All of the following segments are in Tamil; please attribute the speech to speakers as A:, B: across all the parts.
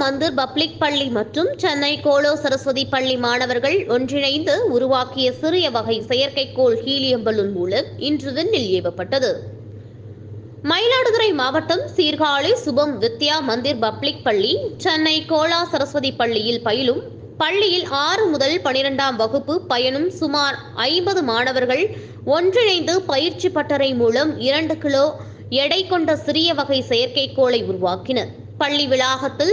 A: மந்திர் பப்ளிக் பள்ளி மற்றும் சென்னை கோலோ சரஸ்வதி பள்ளி மாணவர்கள் ஒன்றிணைந்து உருவாக்கிய சிறிய வகை செயற்கைக்கோள் ஹீலியம் பலூன் மூலம் இன்று விண்ணில் ஏவப்பட்டது. மயிலாடுதுறை மாவட்டம் சீர்காழி சுபம் வித்யா மந்திர் பப்ளிக் பள்ளி சென்னை கோலா சரஸ்வதி பள்ளியில் பயிலும் பள்ளியில் ஆறு முதல் பனிரெண்டாம் வகுப்பு பயனும் சுமார் ஐம்பது மாணவர்கள் ஒன்றிணைந்து பயிற்சி பட்டறை மூலம் இரண்டு கிலோ எடை கொண்ட சிறிய வகை செயற்கைக்கோளை உருவாக்கினர். பள்ளி வளாகத்தில்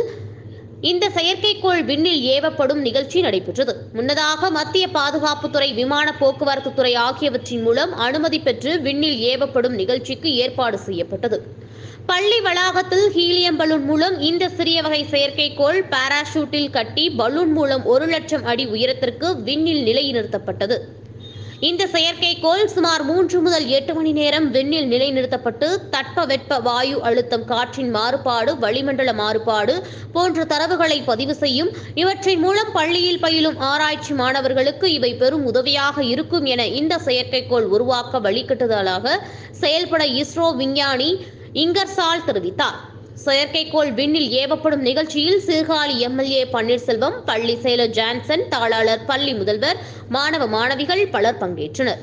A: இந்த செயற்கைக்கோள் விண்ணில் ஏவப்படும் நிகழ்ச்சி நடைபெற்றது. முன்னதாக மத்திய பாதுகாப்புத்துறை விமான போக்குவரத்து துறை ஆகியவற்றின் மூலம் அனுமதி பெற்று விண்ணில் ஏவப்படும் நிகழ்ச்சிக்கு ஏற்பாடு செய்யப்பட்டது. பள்ளி வளாகத்தில் ஹீலியம் பலூன் மூலம் இந்த சிறிய வகை செயற்கைக்கோள் பாராஷூட்டில் கட்டி பலூன் மூலம் ஒரு லட்சம் அடி உயரத்திற்கு விண்ணில் நிலைநிறுத்தப்பட்டது. இந்த செயற்கைக்கோள் சுமார் மூன்று முதல் எட்டு மணி நேரம் விண்ணில் நிலைநிறுத்தப்பட்டு தட்பவெட்ப வாயு அழுத்தம் காற்றின் மாறுபாடு வளிமண்டல மாறுபாடு போன்ற தரவுகளை பதிவு செய்யும். இவற்றின் மூலம் பள்ளியில் பயிலும் ஆராய்ச்சி மாணவர்களுக்கு இவை பெரும் உதவியாக இருக்கும் என இந்த செயற்கைக்கோள் உருவாக்க வழிகட்டுதலாக செயல்பட இஸ்ரோ விஞ்ஞானி இங்கர்சால் தெரிவித்தார். செயற்கைக்கோள் விண்ணில் ஏவப்படும் நிகழ்ச்சியில் சீர்காழி எம்எல்ஏ பன்னீர்செல்வம் பள்ளி செயலர் ஜான்சன் தாளாளர் பள்ளி முதல்வர் மாணவ மாணவிகள் பலர் பங்கேற்றனர்.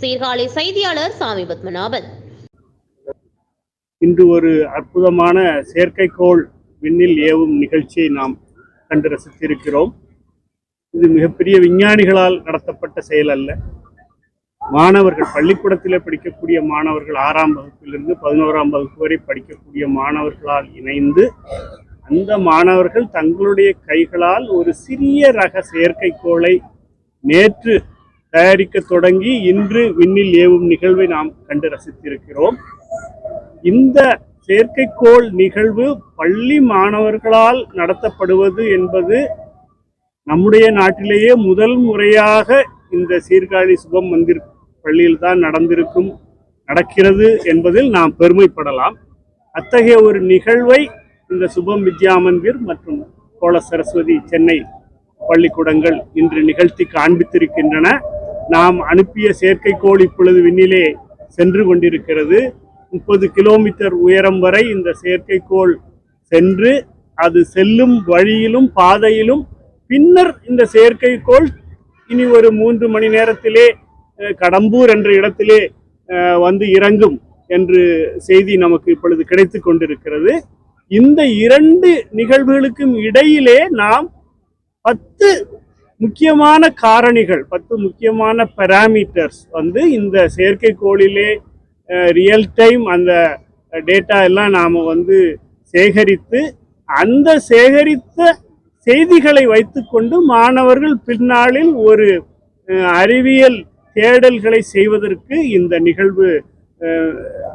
A: சீர்காழி செய்தியாளர் சாமி பத்மநாபன்.
B: இன்று ஒரு அற்புதமான செயற்கைக்கோள் விண்ணில் ஏவும் நிகழ்ச்சியை நாம் கண்டு ரசித்திருக்கிறோம். இது மிகப்பெரிய விஞ்ஞானிகளால் நடத்தப்பட்ட செயல் அல்ல. மாணவர்கள் பள்ளிக்கூடத்தில் படிக்கக்கூடிய மாணவர்கள் ஆறாம் வகுப்பிலிருந்து பதினோராம் வகுப்பு வரை படிக்கக்கூடிய மாணவர்களால் இணைந்து அந்த மாணவர்கள் தங்களுடைய கைகளால் ஒரு சிறிய ரக செயற்கைக்கோளை நேற்று தயாரிக்க தொடங்கி இன்று விண்ணில் ஏவும் நிகழ்வை நாம் கண்டு ரசித்திருக்கிறோம். இந்த செயற்கைக்கோள் நிகழ்வு பள்ளி மாணவர்களால் நடத்தப்படுவது என்பது நம்முடைய நாட்டிலேயே முதல் முறையாக இந்த சீர்காழி சுபம் மந்திர் பள்ளியில் தான் நடந்திருக்கும் நடக்கிறது என்பதில் நாம் பெருமைப்படலாம். அத்தகைய ஒரு நிகழ்வை இந்த சுபம் வித்யா மந்திர் மற்றும் கோல சரஸ்வதி சென்னை பள்ளிக்கூடங்கள் இன்று நிகழ்த்தி காண்பித்திருக்கின்றன. நாம் அனுப்பிய செயற்கைக்கோள் இப்பொழுது விண்ணிலே சென்று கொண்டிருக்கிறது. முப்பது கிலோமீட்டர் உயரம் வரை இந்த செயற்கைக்கோள் சென்று அது செல்லும் வழியிலும் பாதையிலும் பின்னர் இந்த செயற்கைக்கோள் இனி ஒரு மூன்று மணி நேரத்திலே கடம்பூர் என்ற இடத்திலே வந்து இறங்கும் என்று செய்தி நமக்கு இப்பொழுது கிடைத்து கொண்டிருக்கிறது. இந்த இரண்டு நிகழ்வுகளுக்கும் இடையிலே நாம் பத்து முக்கியமான காரணிகள் பத்து முக்கியமான பெராமீட்டர்ஸ் வந்து இந்த செயற்கைக்கோளிலே ரியல் டைம் அந்த டேட்டா எல்லாம் நாம் வந்து சேகரித்து அந்த சேகரித்த செய்திகளை வைத்துக்கொண்டு மாணவர்கள் பின்னாளில் ஒரு அறிவியல் தேடல்களை செய்வதற்கு இந்த நிகழ்வு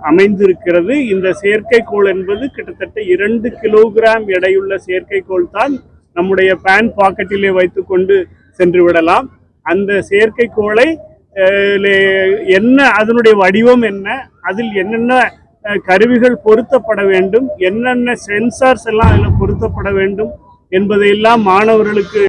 B: அமைந்திருக்கிறது. இந்த செயற்கைக்கோள் என்பது கிட்டத்தட்ட இரண்டு கிலோகிராம் எடையுள்ள செயற்கைக்கோள் தான் நம்முடைய பேன் பாக்கெட்டிலே வைத்துக்கொண்டு சென்று விடலாம் அந்த செயற்கைக்கோளை லே- என்ன அதனுடைய வடிவம் என்ன அதில் என்னென்ன கருவிகள் பொருத்தப்பட வேண்டும் என்னென்ன சென்சார்ஸ் எல்லாம் அதில் பொருத்தப்பட வேண்டும் என்பதையெல்லாம் மாணவர்களுக்கு